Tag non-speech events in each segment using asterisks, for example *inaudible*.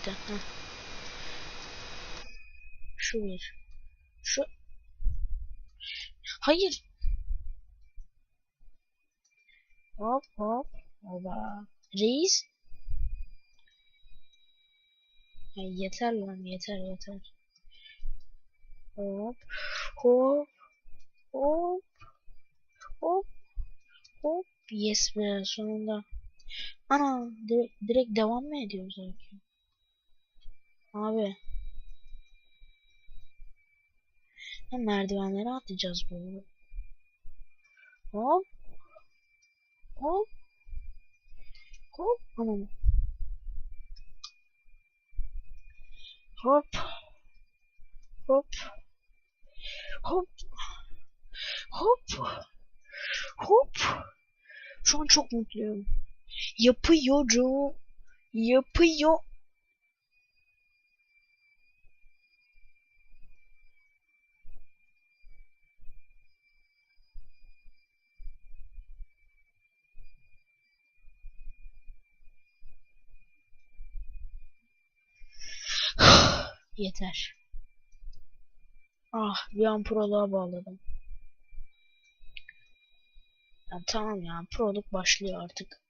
gitti. Heh. Şu bir. Şu. Hayır. Hop hop. Oba. Reis. Ya yeter lan yeter yeter. Hop. Hop. Hop. Hop. Hop. Yes be sonunda. Ana direkt, direkt devam mı ediyor sanki? Abi. Ha, merdivenlere atlayacağız böyle. Hop. Hop. Hop. Anam. Hop. Hop. Hop. Hop. Hop. Şu an çok mutluyum. Yapıyorum. Yapıyor. Yeter. Ah bir an proluğa bağladım. Ya, tamam ya proluk başlıyor artık.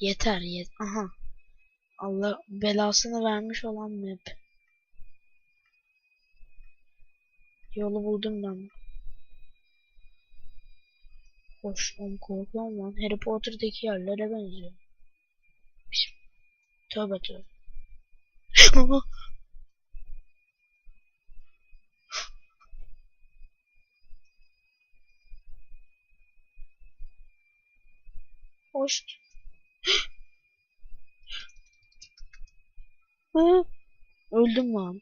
Yeter yet. Aha. Allah belasını vermiş olan map. Yolu buldum ben. Oğlum korkuyorum lan. Harry Potter'daki yerlere benziyor. Tövbe tövbe. Hoş. Öldüm lan.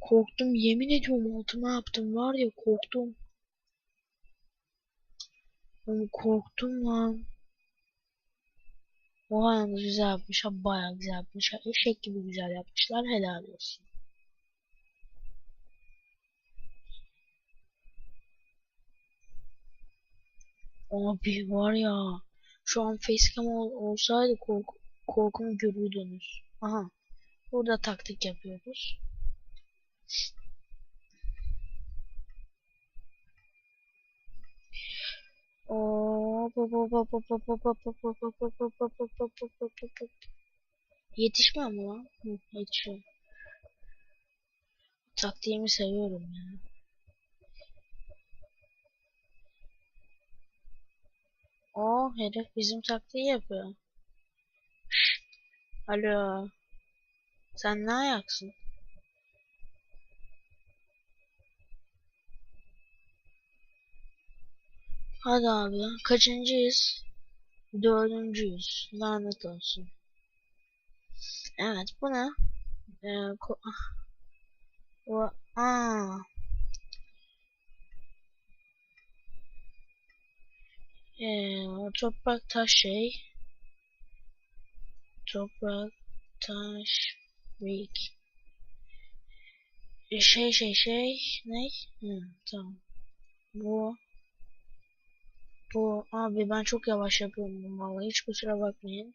Korktum yemin ediyorum altıma yaptım var ya korktum. Oğlum korktum lan. Oha yalnız güzel yapmışlar baya güzel yapmışlar. Eşek gibi güzel yapmışlar helal olsun. Abi var ya şu an facecam ol olsaydı kork korkumu görürdünüz. Aha burada taktik yapıyoruz. Yetişmiyor mu lan? Hı, yetişiyor. Taktiğimi seviyorum ya. O herif bizim taktiği yapıyor. Alo. Sen ne ayaksın? Hadi abi. Kaçıncıyız? Dördüncüyüz. Lanet olsun. Evet bu ne? Ee, ko o aa. Ee, toprak taş şey. Toprak taş weak. Ee, Şey şey şey ne? Hı, tamam. Bu bu abi ben çok yavaş yapıyorum vallahi hiç kusura bakmayın.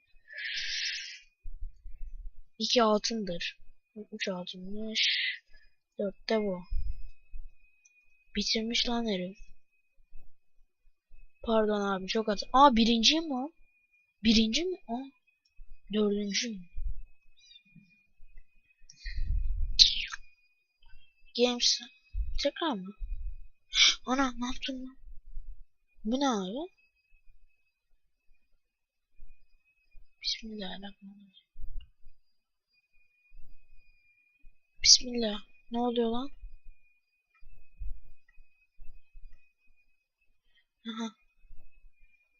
İki altındır. Üç altınmış. Dörtte bu. Bitirmiş lan herif. Pardon abi çok at. Aa birinciyim mi o? Birinci mi? Aa dördüncüyüm. Games. Tekrar mı? Ana ne yaptın lan? Bu ne abi? Bismillahirrahmanirrahim. Bismillah. Ne oluyor lan? Aha.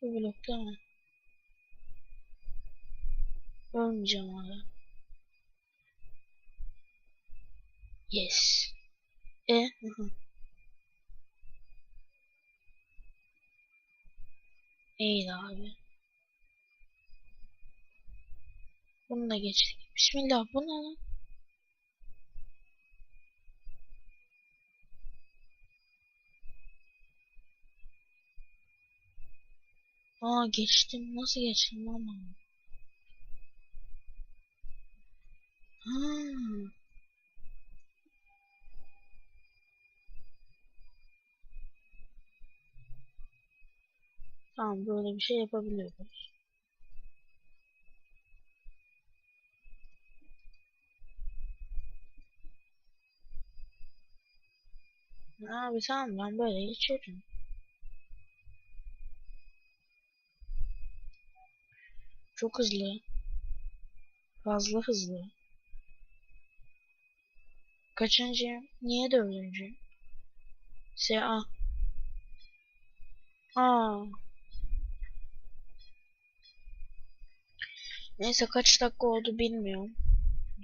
Bu blokta mı? Ölmeyeceğim abi. Yes. E? Aha. İyi abi. Bunu da geçtik. Bismillah bu ne lan? Aa geçtim. Nasıl geçtim lan ben? Ha. Tamam böyle bir şey yapabiliyoruz. Abi tamam ben böyle geçerim. Çok hızlı. Fazla hızlı. Kaçıncıyım? Niye dördüncüyüm? S.A. Aa. Neyse kaç dakika oldu bilmiyorum.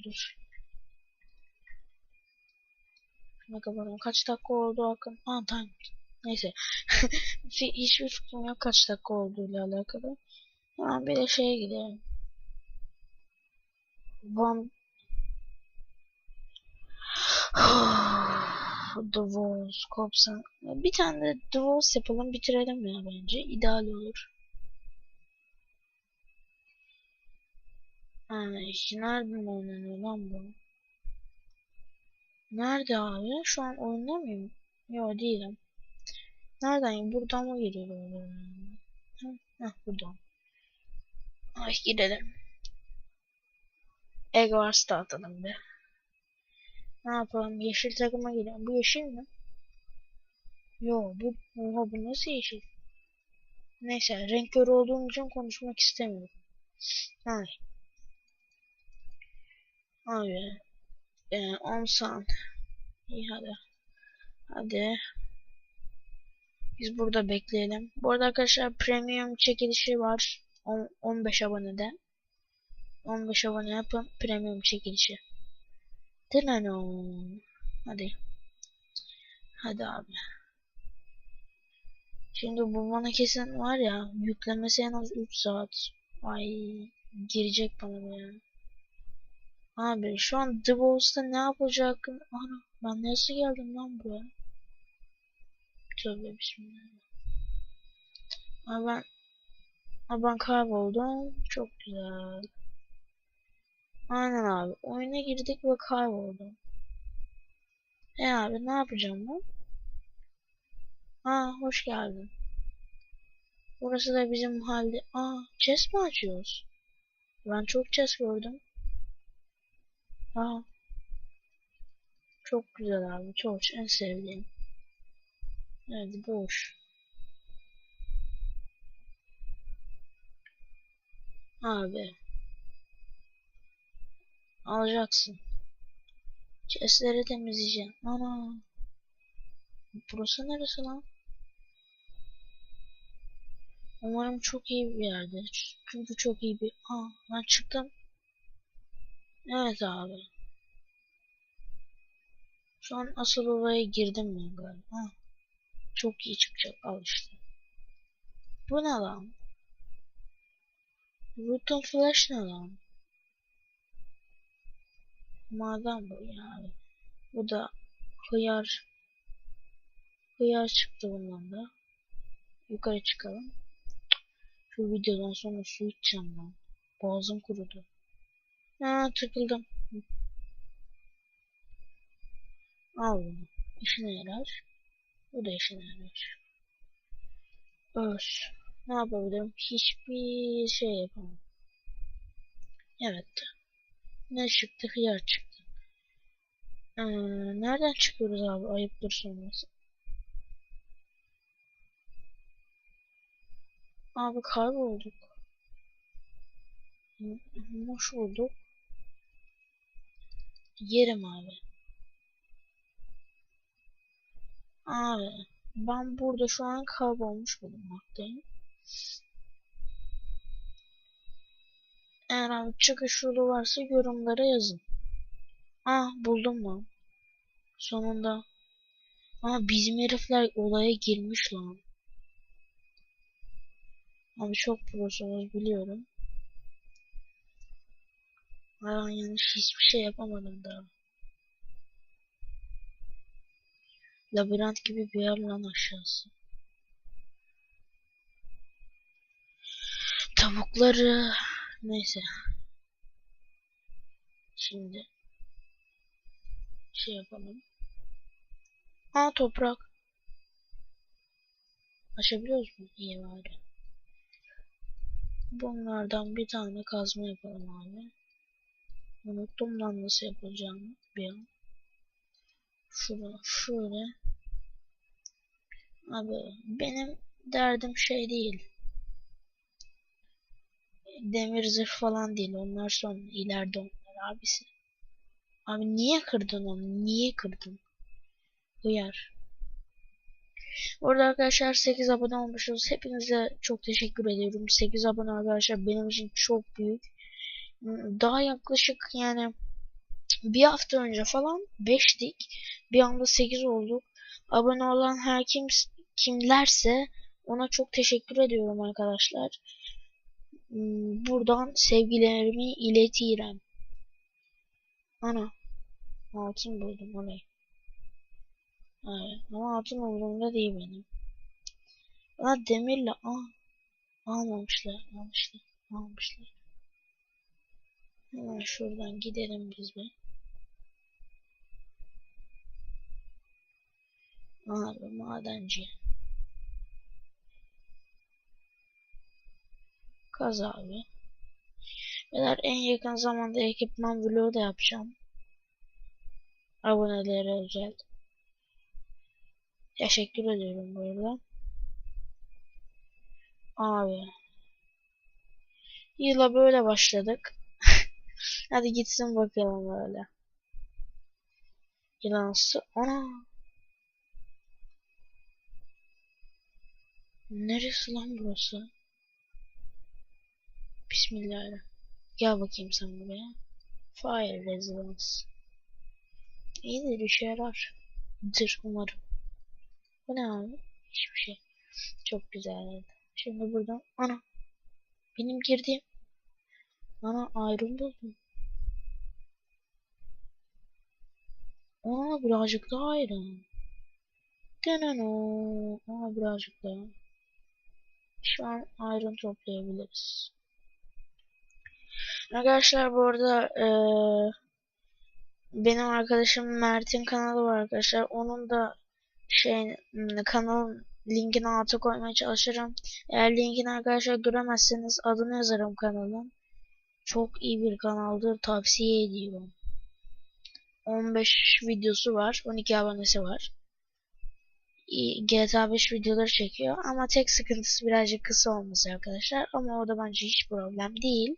Dur. Şuna kapatalım. Kaç dakika oldu Hakan? Aa tamam. Neyse. *laughs* Hiçbir fikrim yok kaç dakika olduğuyla alakalı. Hemen bir de şeye gidelim. Van *sighs* The Walls, Kopsan. Bir tane de The Walls yapalım bitirelim ya bence. İdeal olur. Ha, nereden oynanıyor lan bu? Nerede abi? Şu an oyunda mıyım? Yok değilim. Nereden? Buradan mı giriyorum? Heh, buradan. Ay gidelim. Egg atalım bir. Ne yapalım? Yeşil takıma gidelim. Bu yeşil mi? Yo bu oha bu nasıl yeşil? Neyse renk körü olduğum için konuşmak istemiyorum. Ay. Abi. Ee, 10 san. İyi hadi. Hadi. Biz burada bekleyelim. Bu arada arkadaşlar premium çekilişi var. 10, 15 abonede. 15 abone yapın. Premium çekilişi. Dinano. Hadi. Hadi abi. Şimdi bu bana kesin var ya yüklemesi en az 3 saat. Ay girecek bana ya. Abi şu an The ne yapacak? Ana ben nasıl geldim lan buraya? Tövbe bismillah. Abi ben, abi ben kayboldum. Çok güzel. Aynen abi. Oyuna girdik ve kayboldum. E abi ne yapacağım ben? Aa hoş geldin. Burası da bizim mahalle. Aa chest mi açıyoruz? Ben çok chest gördüm. Aa. Çok güzel abi. Çok en sevdiğim. Evet boş. Abi. Alacaksın. Chestleri temizleyeceğim. Ana. Burası neresi lan? Umarım çok iyi bir yerdir. Çünkü çok iyi bir... Aa ben çıktım. Evet abi. Şu an asıl olaya girdim ben galiba. Çok iyi çıkacak al işte. Bu ne lan? Root Flash ne lan? Maden bu yani. Bu da hıyar. Hıyar çıktı bundan da. Yukarı çıkalım. Şu videodan sonra su içeceğim ben. Boğazım kurudu. Ha tıkıldım. Al bunu. İşine yarar. Bu da işine yarar. Öz. Ne yapabilirim? Hiçbir şey yapamam. Evet. Ne çıktı? Hıyar çıktı. Ee, nereden çıkıyoruz abi? Ayıptır sorması. Abi kaybolduk. Hoş bulduk. Yerim abi. Abi ben burada şu an kaybolmuş bulunmaktayım. Eğer abi çıkış yolu varsa yorumlara yazın. Ah buldum lan. Sonunda. Aa bizim herifler olaya girmiş lan. Abi çok prosunuz biliyorum. Ben yanlış hiçbir şey yapamadım daha. Labirent gibi bir yer lan aşağısı. tavukları neyse. Şimdi şey yapalım. Aa toprak. Açabiliyoruz mu? İyi bari. Bunlardan bir tane kazma yapalım abi. Unuttum lan nasıl yapacağımı bir an. Şurada şöyle. Abi benim derdim şey değil. Demir zırh falan değil. Onlar son ileride onlar abisi. Abi niye kırdın onu? Niye kırdın? Uyar. Orada arkadaşlar 8 abone olmuşuz. Hepinize çok teşekkür ediyorum. 8 abone arkadaşlar benim için çok büyük. Daha yaklaşık yani bir hafta önce falan 5'dik. Bir anda 8 olduk. Abone olan her kim kimlerse ona çok teşekkür ediyorum arkadaşlar. Buradan sevgilerimi iletirim. Ana. Altın buldum orayı. Evet, ama altın umurumda değil benim. Bana demirle ah almamışlar, almışlar, almışlar. Hemen şuradan gidelim biz bir. Abi madenci. Kaz abi. Beyler en yakın zamanda ekipman vlogu da yapacağım. Abonelere özel. Teşekkür ediyorum bu arada. Abi. Yıla böyle başladık. Hadi gitsin bakalım böyle. Yılansı. Ana. Neresi lan burası? Bismillahirrahmanirrahim. Gel bakayım sen buraya. Fire Residence. İyidir işe yarar. Dır umarım. Bu ne abi? Hiçbir şey. Çok güzel. Şimdi buradan ana. Benim girdiğim. Ana ayrım buldum. Aa birazcık daha ayrım. Deneno. Aa birazcık daha. Şu an ayrım toplayabiliriz. Arkadaşlar bu arada ee, benim arkadaşım Mert'in kanalı var arkadaşlar. Onun da şey kanalın linkini alta koymaya çalışırım. Eğer linkini arkadaşlar göremezseniz adını yazarım kanalın. Çok iyi bir kanaldır. Tavsiye ediyorum. 15 videosu var. 12 abonesi var. GTA 5 videoları çekiyor. Ama tek sıkıntısı birazcık kısa olması arkadaşlar. Ama o da bence hiç problem değil.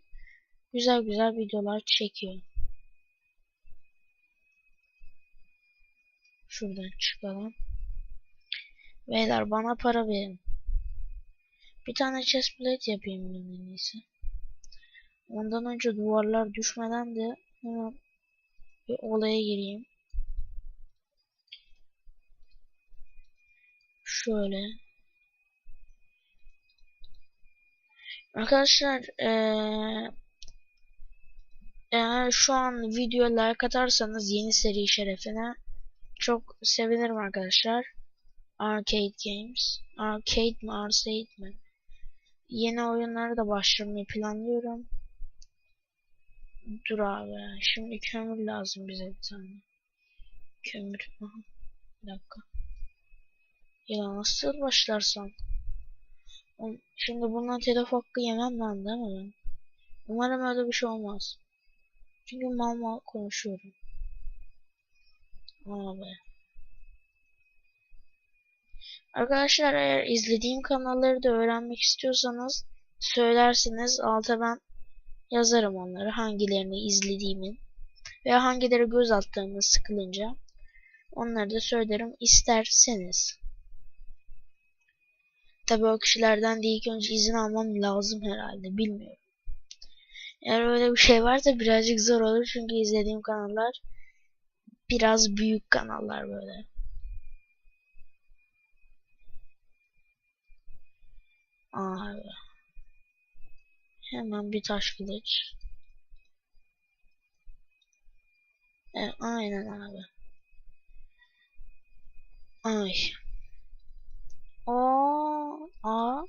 Güzel güzel videolar çekiyor. Şuradan çıkalım. Beyler bana para verin. Bir tane chestplate yapayım ben en iyisi. Ondan önce duvarlar düşmeden de hemen bir olaya gireyim. Şöyle. Arkadaşlar ee, eğer şu an videoya like atarsanız yeni seri şerefine çok sevinirim arkadaşlar. Arcade Games. Arcade mi Arcade mi? Yeni oyunlara da başlamayı planlıyorum. Dur abi. Şimdi kömür lazım bize bir tane. Kömür. Aha. Bir dakika. Ya nasıl başlarsam? Şimdi bundan telef hakkı yemem ben değil mi? Umarım öyle bir şey olmaz. Çünkü mal mal konuşuyorum. Abi. Arkadaşlar eğer izlediğim kanalları da öğrenmek istiyorsanız söylersiniz alta ben yazarım onları hangilerini izlediğimin veya hangileri göz attığımı sıkılınca onları da söylerim isterseniz. Tabi o kişilerden de ilk önce izin almam lazım herhalde bilmiyorum. Eğer öyle bir şey varsa birazcık zor olur çünkü izlediğim kanallar biraz büyük kanallar böyle. Abi. Hemen bir taş kılıç. Evet, aynen abi. Ay. Oo, aa.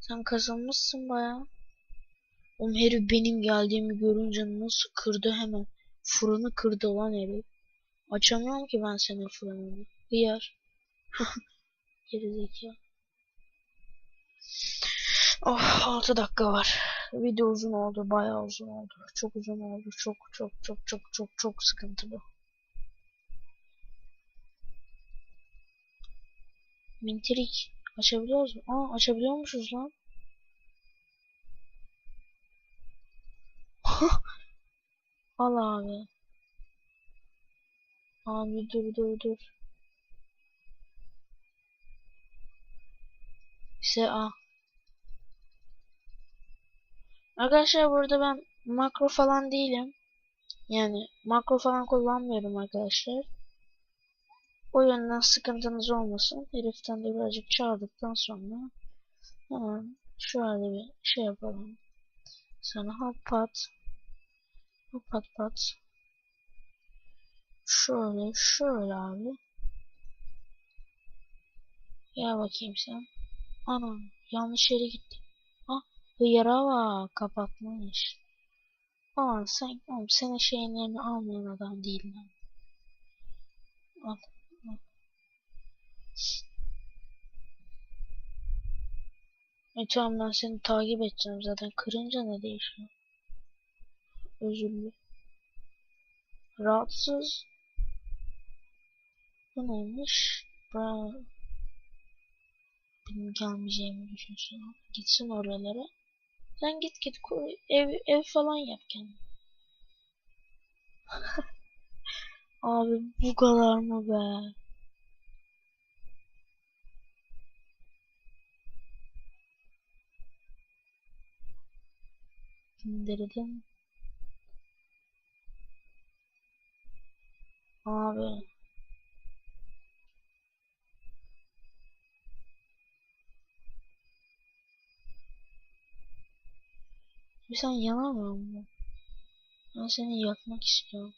Sen kazanmışsın baya. Oğlum herif benim geldiğimi görünce nasıl kırdı hemen. Fırını kırdı lan herif. Açamıyorum ki ben senin fırınını. Hıyar. *laughs* Gerizekalı. Oh 6 dakika var. Video uzun oldu. Bayağı uzun oldu. Çok uzun oldu. Çok çok çok çok çok çok sıkıntı bu. Mintirik. Açabiliyoruz mu? Aa açabiliyormuşuz lan. *laughs* Al abi. Abi dur dur dur. İşte a. Arkadaşlar burada ben makro falan değilim. Yani makro falan kullanmıyorum arkadaşlar. O yönden sıkıntınız olmasın. Heriften de birazcık çağırdıktan sonra hemen şöyle bir şey yapalım. Sonra hop pat. Hop pat pat. Şöyle şöyle abi. Ya bakayım sen. Ana yanlış yere gitti. Hıyara kapatmış. Aman sen oğlum senin şeylerini almayan adam değil lan. Al. al. E tamam ben seni takip edeceğim zaten. Kırınca ne değişiyor? Özürlü. Rahatsız. Bu neymiş? Bravo. Benim gelmeyeceğimi düşünsün. Gitsin oralara. Sen git git ev, ev falan yap kendine. *laughs* Abi bu kadar mı be? İndirdim. Abi. Bir sen yanamıyor mu? Ben seni yakmak istiyorum.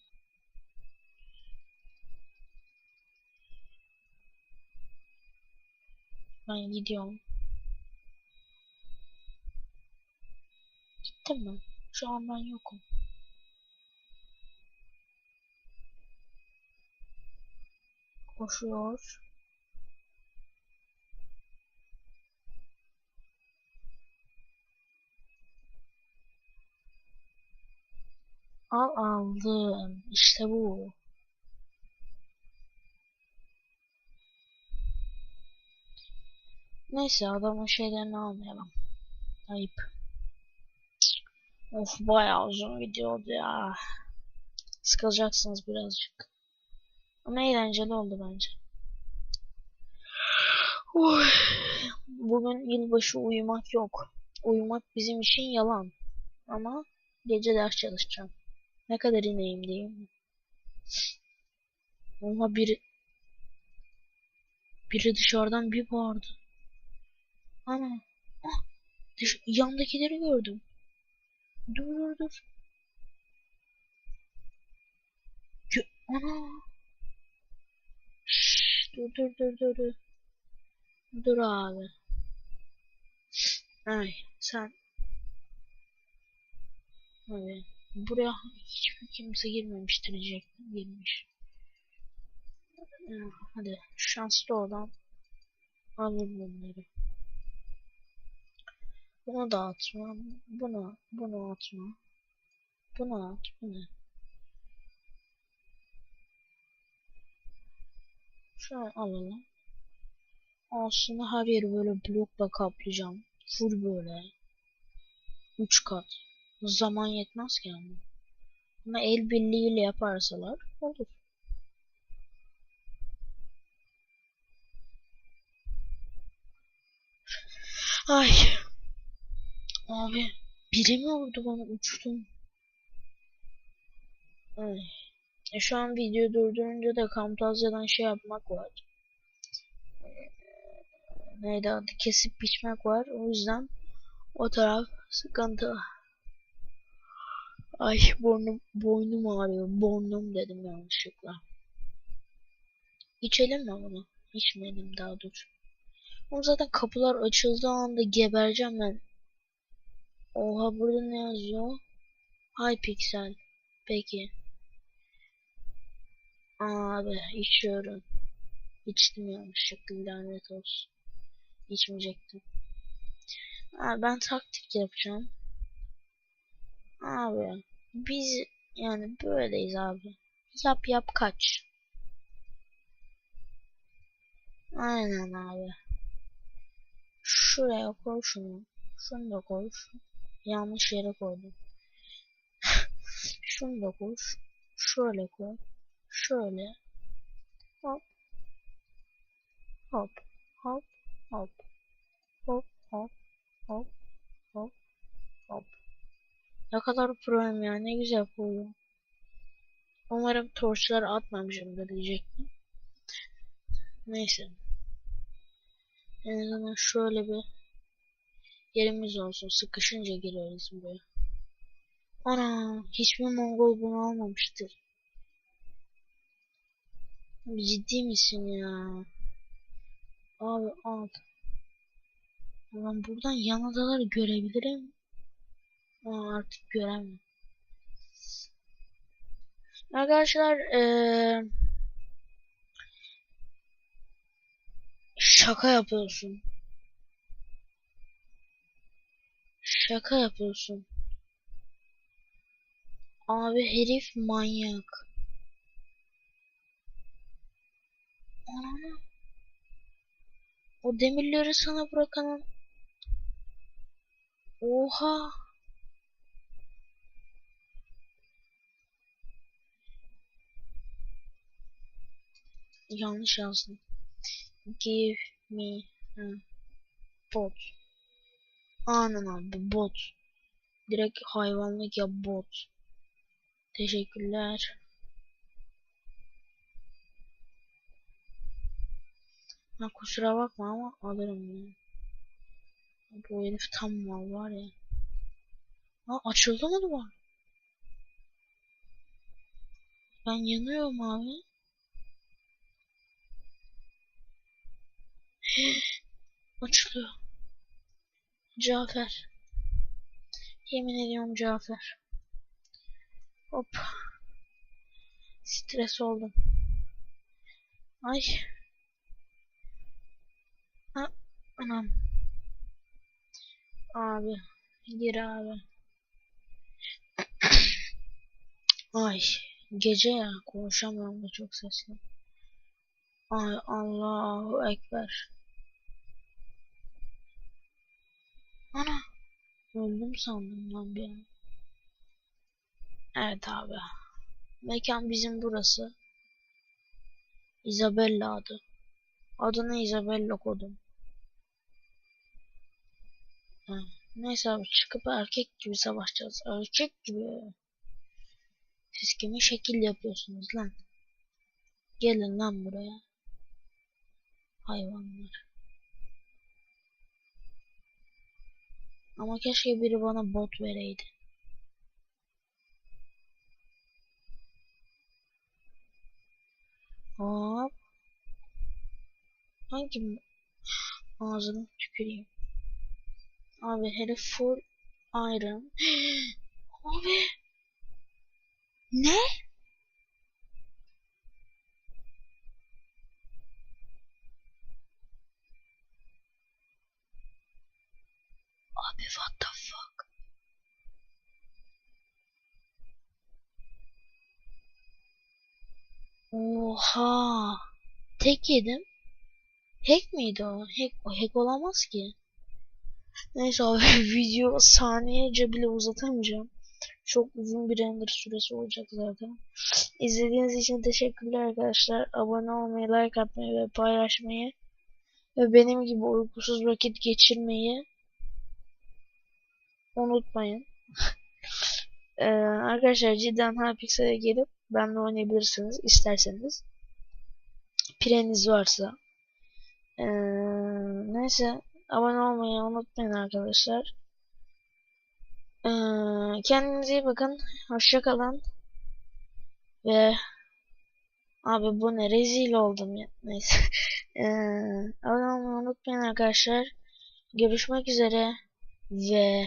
Ben gidiyorum. Gittim mi? Şu an ben yokum. Koşuyor. Al aldım. İşte bu. Neyse adamın şeylerini almayalım. Ayıp. Of bayağı uzun video oldu ya. Sıkılacaksınız birazcık. Ama eğlenceli oldu bence. Oy. Bugün yılbaşı uyumak yok. Uyumak bizim için yalan. Ama gece ders çalışacağım. Ne kadar ineyim diyeyim. Ama biri biri dışarıdan bir bağırdı. Ana. Ah, dış yandakileri gördüm. Dur dur dur. Gö Ana. Şşş, dur dur dur dur dur. Dur abi. Ay sen. Abi buraya hiçbir kimse girmemiştir diyecektim. Girmiş. Hadi şanslı olan alır bunları. Bunu da atma. Bunu, bunu atma. Bunu at. Bu ne? Şöyle alalım. Aslında her yeri böyle blokla kaplayacağım. Full böyle. 3 kat. Zaman yetmez ki ama. Ama el birliğiyle yaparsalar olur. Ay. Abi biri mi vurdu bana uçtum. Ay. E şu an video durdurunca da Camtasia'dan şey yapmak var. E, neydi adı kesip biçmek var. O yüzden o taraf sıkıntı. Ay burnum boynum ağrıyor. Burnum dedim yanlışlıkla. İçelim mi bunu? İçmeyelim daha dur. Ama zaten kapılar açıldığı anda gebereceğim ben. Oha burada ne yazıyor? Hypixel. Peki. Abi içiyorum. İçtim yanlışlıkla lanet olsun. İçmeyecektim. Abi ben taktik yapacağım. Abi biz yani böyleyiz abi. Yap yap kaç. Aynen abi. Şuraya koy şunu. Şunu da koy. Yanlış yere koydum. *laughs* şunu da koy. Şöyle koy. Şöyle. Hop. Hop. Hop. Hop. Hop. Hop. Hop. Ne kadar proyum ya. Ne güzel koyuyor. Umarım torçlar atmamışımdır diyecektim. Neyse. En azından şöyle bir yerimiz olsun. Sıkışınca gireriz buraya. Ana hiçbir Mongol bunu almamıştır. Ciddi misin ya? Abi al. Ben buradan yan adaları görebilirim. Aa, artık göremem. Arkadaşlar ee, şaka yapıyorsun. Şaka yapıyorsun. Abi herif manyak. Ana. O demirleri sana bırakanın. Oha. Yanlış yazdım. Give me a bot. Aynen abi bot. Direkt hayvanlık ya bot. Teşekkürler. Ha kusura bakma ama alırım bunu. Bu herif tam mal var ya. Ha açıldı mı duvar? Ben yanıyorum abi. Açılıyor. Cafer. Yemin ediyorum Cafer. Hop. Stres oldum. Ay. Ha, anam. Abi. Gir abi. *coughs* Ay. Gece ya. Konuşamıyorum da çok sesli. Ay Allahu Ekber. Ana. Öldüm sandım lan bir an. Evet abi. Mekan bizim burası. Isabella adı. Adını Isabella kodum. Ha. Neyse abi çıkıp erkek gibi savaşacağız. Erkek gibi. Siz kimi şekil yapıyorsunuz lan? Gelin lan buraya. Hayvanlar. Ama keşke biri bana bot vereydi. Hop. Hangi ağzını tüküreyim. Abi herif full iron. *gasps* Abi. Ne? Abi what the fuck? Oha. Tek yedim. Hack miydi o? Hack, o hack olamaz ki. Neyse abi *laughs* video saniyece bile uzatamayacağım. Çok uzun bir render süresi olacak zaten. İzlediğiniz için teşekkürler arkadaşlar. Abone olmayı, like atmayı ve paylaşmayı ve benim gibi uykusuz vakit geçirmeyi unutmayın. *laughs* ee, arkadaşlar cidden Hypixel'e gelip benimle oynayabilirsiniz isterseniz. Pireniz varsa. Ee, neyse abone olmayı unutmayın arkadaşlar. Ee, kendinize iyi bakın. Hoşçakalın. Ve abi bu ne rezil oldum ya. *laughs* Neyse. ee, abone olmayı unutmayın arkadaşlar. Görüşmek üzere ve